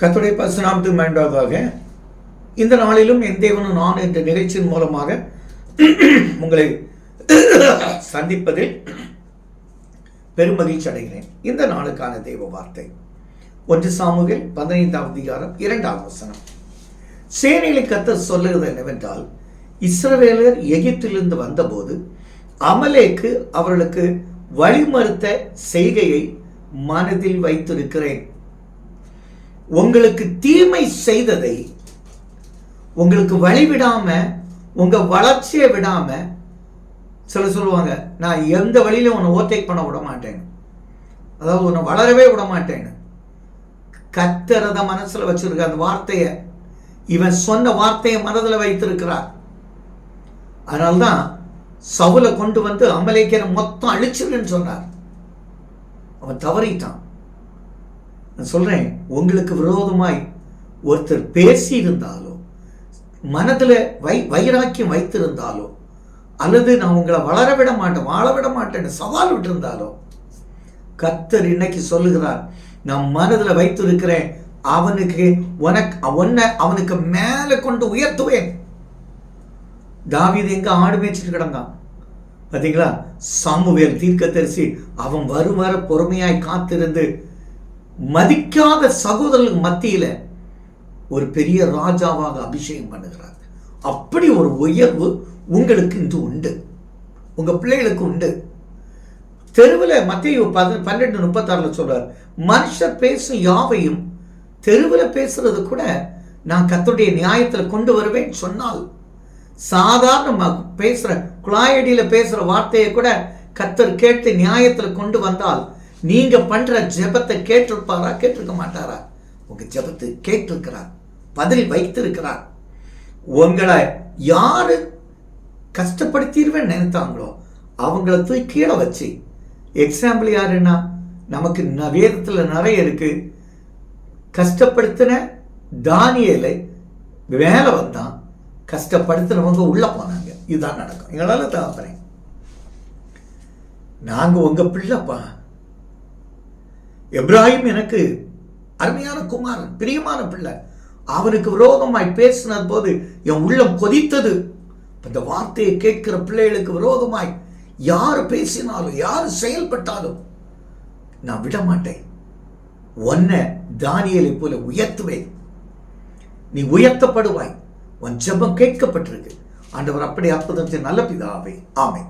கத்துடைய பசுநாமத்து மேண்டாவதாக இந்த நாளிலும் என் தேவனும் நான் என்ற நிகழ்ச்சியின் மூலமாக உங்களை சந்திப்பதில் பெருமகிழ்ச்சி அடைகிறேன். இந்த நாளுக்கான தெய்வ வார்த்தை. ஒன்று சாமுகில் பதினைந்தாம் அதிகாரம் இரண்டாம் வசனம். சேனைகளை கத்த சொல்லுகிறது என்னவென்றால் இஸ்ரவேலர் எகிப்திலிருந்து வந்தபோது அமலேக்கு அவர்களுக்கு வழிமறுத்த செய்கையை மனதில் வைத்திருக்கிறேன். உங்களுக்கு தீமை செய்ததை உங்களுக்கு வழி விடாம உங்க வளர்ச்சியை விடாம சில சொல்லுவாங்க நான் எந்த வழியிலும் உன்னை ஓவர்டேக் பண்ண விட மாட்டேன். அதாவது உன்னை வளரவே விட மாட்டேன்னு கத்தரத மனசுல வச்சிருக்க அந்த வார்த்தையை இவன் சொன்ன வார்த்தையை மனதில் வைத்திருக்கிறார். அதனால்தான் சவுலை கொண்டு வந்து அமலேக்கரை மொத்தம் அழிச்சிருன்னு சொன்னார். அவன் தவறிட்டான். நான் சொல்றேன் உங்களுக்கு விரோதமாய் ஒருத்தர் பேசி இருந்தாலோ மனதில் வை வைராக்கியம் வைத்திருந்தாலோ அல்லது நான் உங்களை வளர விட மாட்டேன் வாழ விட மாட்டேன்னு சவால் விட்டிருந்தாலோ கத்தர் இன்னைக்கு சொல்லுகிறார் நான் மனதில் வைத்திருக்கிறேன் அவனுக்கு உனக்கு உன்னை அவனுக்கு மேலே கொண்டு உயர்த்துவேன். தாவீது எங்கே ஆடு மேய்ச்சிட்டு கிடந்தான். பார்த்தீங்களா சாமுவேல் தீர்க்கதரிசி அவன் வரும் வர பொறுமையாய் காத்திருந்து மதிக்காத சகோதரர்களுக்கு மத்தியில் ஒரு பெரிய ராஜாவாக அபிஷேகம் பண்ணுகிறார். அப்படி ஒரு உயர்வு உங்களுக்கு இன்று உண்டு. உங்கள் பிள்ளைகளுக்கு உண்டு. தெருவில் மத்திய பன்னெண்டு முப்பத்தாறுல சொல்கிறார் மனுஷர் பேசும் யாவையும் தெருவில் பேசுறது கூட நான் கத்துடைய நியாயத்தில் கொண்டு வருவேன் சொன்னால் சாதாரண ம- குழாயடியில் பேசுகிற வார்த்தையை கூட கத்தர் கேட்டு நியாயத்தில் கொண்டு வந்தால் நீங்க பண்ற ஜெபத்தை கேட்டிருப்பாரா? கேட்டிருக்க மாட்டாரா? உங்க ஜெபத்தை கேட்டிருக்கிறார். பதில் வைத்திருக்கிறார். உங்களை யாரு கஷ்டப்படுத்திடுவேன் நினைத்தாங்களோ அவங்கள தூக்கி கீழே வச்சு எக்ஸாம்பிள் யாருன்னா நமக்கு வேதத்தில் நிறைய இருக்கு. கஷ்டப்படுத்தின தானியலை வேலை வந்தான் கஷ்டப்படுத்தினவங்க உள்ளே போனாங்க. இதுதான் நடக்கும். எங்களால் தான் நாங்கள் உங்கள் பிள்ளைப்பா எப்ராஹிம் எனக்கு அருமையான குமாரன் பிரியமான பிள்ளை. அவனுக்கு விரோதமாய் பேசினது போது என் உள்ளம் கொதித்தது. இந்த வார்த்தையை கேட்கிற பிள்ளைகளுக்கு விரோதமாய் யார் பேசினாலும் யார் செயல்பட்டாலும் நான் விட மாட்டேன் உன்னை தானியலை போல உயர்த்துவேன். நீ உயர்த்தப்படுவாய். உன் ஜெபம் கேட்கப்பட்டிருக்கு. ஆண்டவர் அப்படி அற்புதம் நல்ல பிதாவே. ஆமை